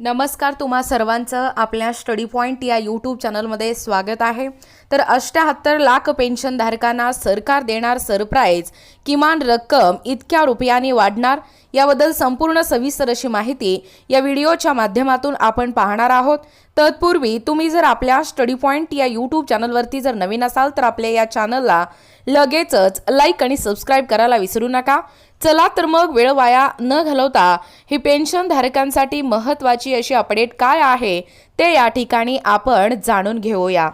नमस्कार तुम्हा सर्वांचं. आपल्या स्टडी पॉईंट या यूट्यूब चॅनलमध्ये स्वागत आहे. तर अष्ट्याहत्तर लाख पेन्शनधारकांना सरकार देणार सरप्राईज. किमान रक्कम इतक्या रुपयांनी वाढणार? याबद्दल संपूर्ण सविस्तर अशी माहिती या व्हिडिओच्या माध्यमातून आपण पाहणार आहोत. तत्पूर्वी तुम्ही जर आपल्या स्टडी पॉईंट या यूट्यूब चॅनलवरती जर नवीन असाल तर आपल्या या चॅनलला लगेचच लाईक आणि सबस्क्राईब करायला विसरू नका. चला तर मग वेळ वाया न घालवता ही पेन्शन धारकांसाठी महत्त्वाची अशी अपडेट काय आहे ते या ठिकाणी आपण जाणून घेऊया.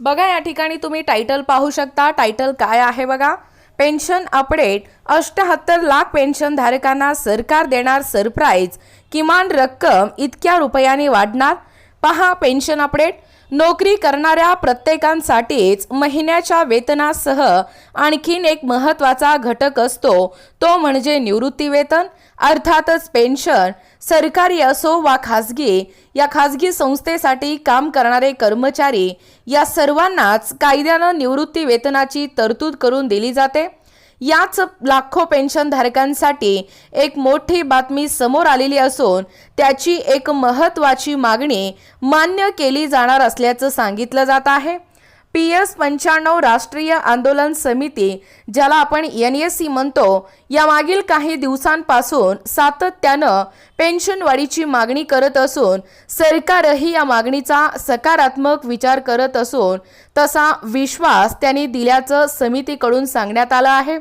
बघा या ठिकाणी तुम्ही टायटल पाहू शकता. टायटल काय आहे बघा? पेन्शन अपडेट अष्ट्याहत्तर लाख पेन्शन धारकांना सरकार देणार सरप्राईज किमान रक्कम इतक्या रुपयांनी वाढणार? पहा पेन्शन अपडेट. नोकरी करणाऱ्या प्रत्येकांसाठीच महिन्याच्या वेतनासह आणखीन एक महत्त्वाचा घटक असतो. तो म्हणजे निवृत्ती वेतन. अर्थातच पेन्शन सरकारी असो वा खाजगी या खाजगी संस्थेसाठी काम करणारे कर्मचारी या सर्वांनाच कायद्यानं निवृत्ती वेतनाची तरतूद करून दिली जाते. याच लाखो पेन्शनधारकांसाठी एक मोठी बातमी समोर आलेली असून त्याची एक महत्त्वाची मागणी मान्य केली जाणार असल्याचं सांगितलं जात आहे. पी एस पंच्याण्णव राष्ट्रीय आंदोलन समिती ज्याला आपण एन एस सी म्हणतो या मागील काही दिवसांपासून सातत्यानं पेन्शनवाढीची मागणी करत असून सरकारही या मागणीचा सकारात्मक विचार करत असून तसा विश्वास त्यांनी दिल्याचं समितीकडून सांगण्यात आलं आहे.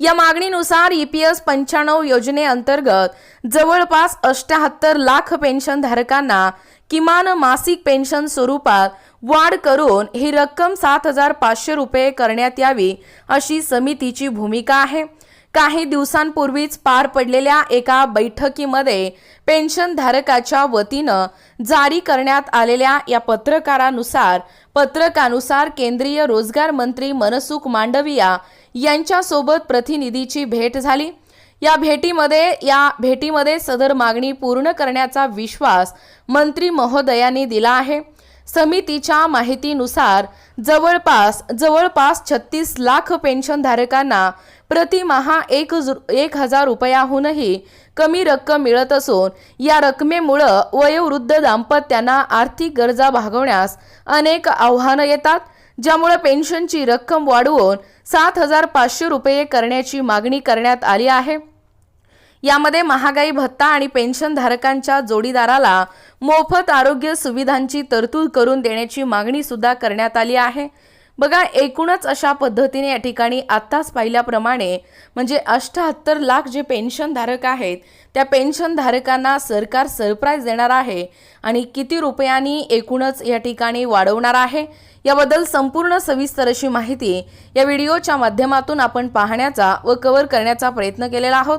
या मागणीनुसार ई पी पंच्याण्णव योजनेअंतर्गत जवळपास अष्ट्याहत्तर लाख पेन्शनधारकांना किमान मासिक पेन्शन स्वरूपात वाढ करून ही रक्कम सात हजार पाचशे रुपये करण्यात यावी अशी समितीची भूमिका आहे. काही दिवसांपूर्वीच पार पडलेल्या एका बैठकीमध्ये पेन्शनधारकाच्या वतीनं जारी करण्यात आलेल्या या पत्रकारानुसार पत्रकानुसार केंद्रीय रोजगार मंत्री मनसुख मांडविया यांच्यासोबत प्रतिनिधीची भेट झाली. या भेटीमध्ये या भेटीमध्ये सदर मागणी पूर्ण करण्याचा विश्वास मंत्री महोदयांनी दिला आहे. समितीच्या माहितीनुसार जवळपास जवळपास छत्तीस लाख पेन्शनधारकांना प्रतिमहा एक जु- एक हजार रुपयाहूनही कमी रक्कम मिळत असून या रकमेमुळं वयोवृद्ध दाम्पत्यांना आर्थिक गरजा भागवण्यास अनेक आव्हानं येतात ज्यामुळे पेन्शनची रक्कम वाढवून सात हजार पाचशे रुपये करण्याची मागणी करण्यात आली आहे. यामध्ये महागाई भत्ता आणि पेन्शनधारकांच्या जोडीदाराला मोफत आरोग्य सुविधांची तरतूद करून देण्याची मागणी सुद्धा करण्यात आली आहे. बघा एकूणच अशा पद्धतीने या ठिकाणी आत्ताच पाहिल्याप्रमाणे म्हणजे अष्ट्याहत्तर लाख जे पेन्शनधारक आहेत त्या पेन्शनधारकांना सरकार सरप्राईज देणार आहे आणि किती रुपयांनी एकूणच या ठिकाणी वाढवणार आहे याबद्दल संपूर्ण सविस्तर अशी माहिती या व्हिडिओच्या माध्यमातून आपण पाहण्याचा व कव्हर करण्याचा प्रयत्न केलेला आहोत.